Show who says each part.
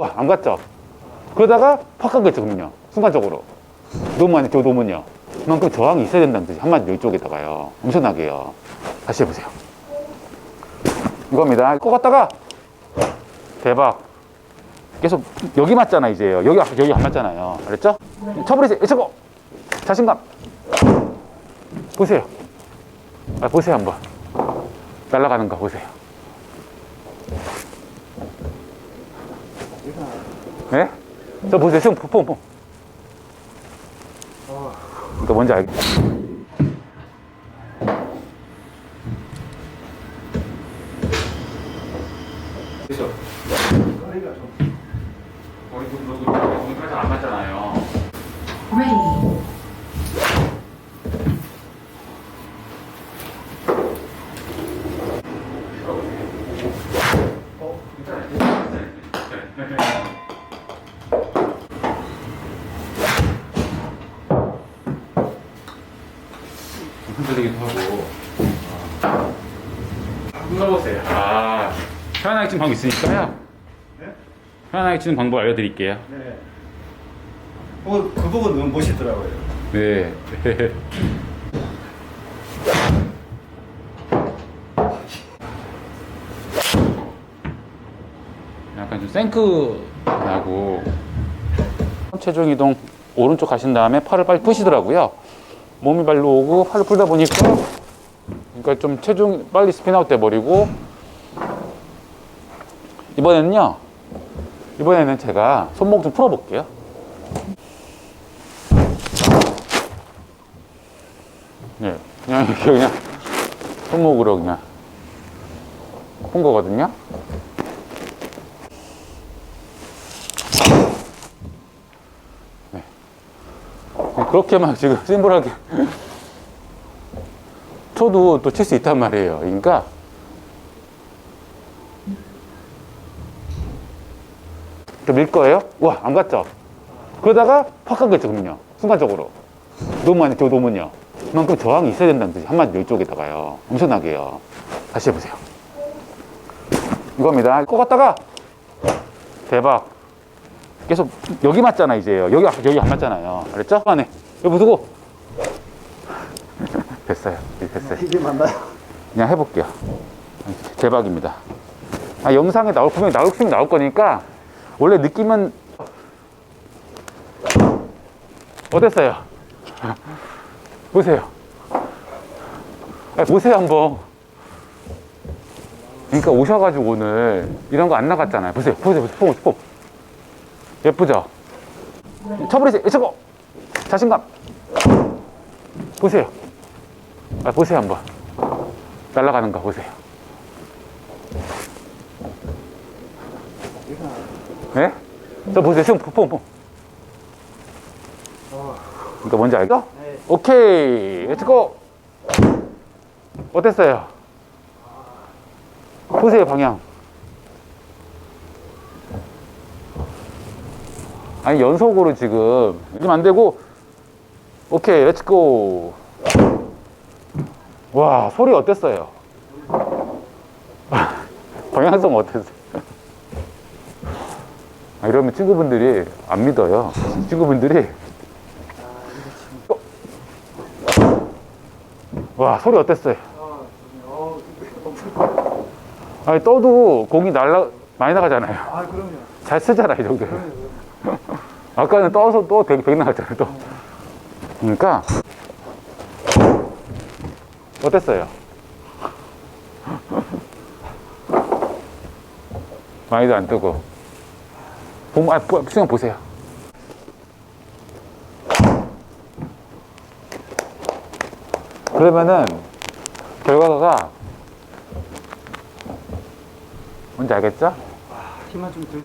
Speaker 1: 와, 안 갔죠? 그러다가 팍 가겠죠, 그러면요. 순간적으로. 너무 많이 저 놓으면요. 그만큼 저항이 있어야 된다는 뜻이 한마디 이쪽에다가요. 엄청나게요. 다시 해보세요. 이겁니다. 꼭 갔다가 대박. 계속 여기 맞잖아, 이제요. 여기, 여기 안 맞잖아요. 알았죠? 쳐버리세요. 이쪽고 자신감. 보세요. 아, 보세요, 한번. 날아가는 거 보세요. 네? 저 보세요. 지금 폼, 폼. 그러니까 뭔지 알겠. 어? 괜찮아요. 흔들리기도 하고. 아, 눌러보세요. 아, 편안하게 치는 방법 있으니까요.
Speaker 2: 네?
Speaker 1: 편안하게 치는 방법 알려드릴게요.
Speaker 2: 네. 어, 그 부분 너무 멋있더라고요.
Speaker 1: 네. 약간 좀 생크 나고 체중 이동 오른쪽 가신 다음에 팔을 빨리 푸시더라고요. 몸이 발로 오고 팔을 풀다 보니까 그러니까 좀 체중 빨리 스피드아웃 돼 버리고 이번에는요. 이번에는 제가 손목 좀 풀어 볼게요. 네, 그냥 이렇게 그냥 손목으로 그냥 푼 거거든요. 그렇게 막 지금 심플하게 쳐도 또 칠 수 있단 말이에요. 그러니까 또 밀 거예요? 와, 안 갔죠? 그러다가 팍 가겠죠, 그러면요. 순간적으로. 너무 많이 저 놓으면요. 그만큼 저항이 있어야 된다는 뜻이 한마디 이쪽에다가요. 엄청나게요. 다시 해보세요. 이겁니다. 꼭 갔다가 대박. 계속 여기 맞잖아, 이제요. 여기, 여기 안 맞잖아요. 알았죠? 안에. 여기 두고. 됐어요. 이제 됐어요.
Speaker 2: 이게 맞나요?
Speaker 1: 그냥 해볼게요. 대박입니다. 아, 영상에 나올, 분명히 나올 수 나올 거니까, 원래 느낌은, 어땠어요? 보세요. 아, 보세요, 한번. 그러니까 오셔가지고 오늘 이런 거 안 나갔잖아요. 보세요, 보세요, 보세요. 폼, 폼. 예쁘죠? 쳐버리세요. 저거! 자신감. 보세요. 아, 보세요, 한번. 날아가는 거 보세요. 네? 저 보세요. 지금 폼, 폼.
Speaker 2: 어,
Speaker 1: 그러니까 뭔지 알죠?
Speaker 2: 네.
Speaker 1: 오케이. 렛츠고. 어땠어요? 보세요, 방향. 아니, 연속으로 지금. 이러면 안 되고. 오케이, 렛츠고. 와, 소리 어땠어요? 방향성 어땠어요? 아, 이러면 친구분들이 안 믿어요. 친구분들이. 와, 소리 어땠어요?
Speaker 2: 어, 어,
Speaker 1: 아니, 떠도 공이 날라, 많이 나가잖아요.
Speaker 2: 아, 그럼요.
Speaker 1: 잘 쓰잖아, 이 정도면.
Speaker 2: 그럼요.
Speaker 1: 아까는 떠서 또 나갔잖아요, 또. 그러니까, 어땠어요? 많이도 안 뜨고. 보면, 아, 보- 수영 보세요. 그러면은, 결과가 뭔지 알겠죠?
Speaker 2: 힘만 좀 들.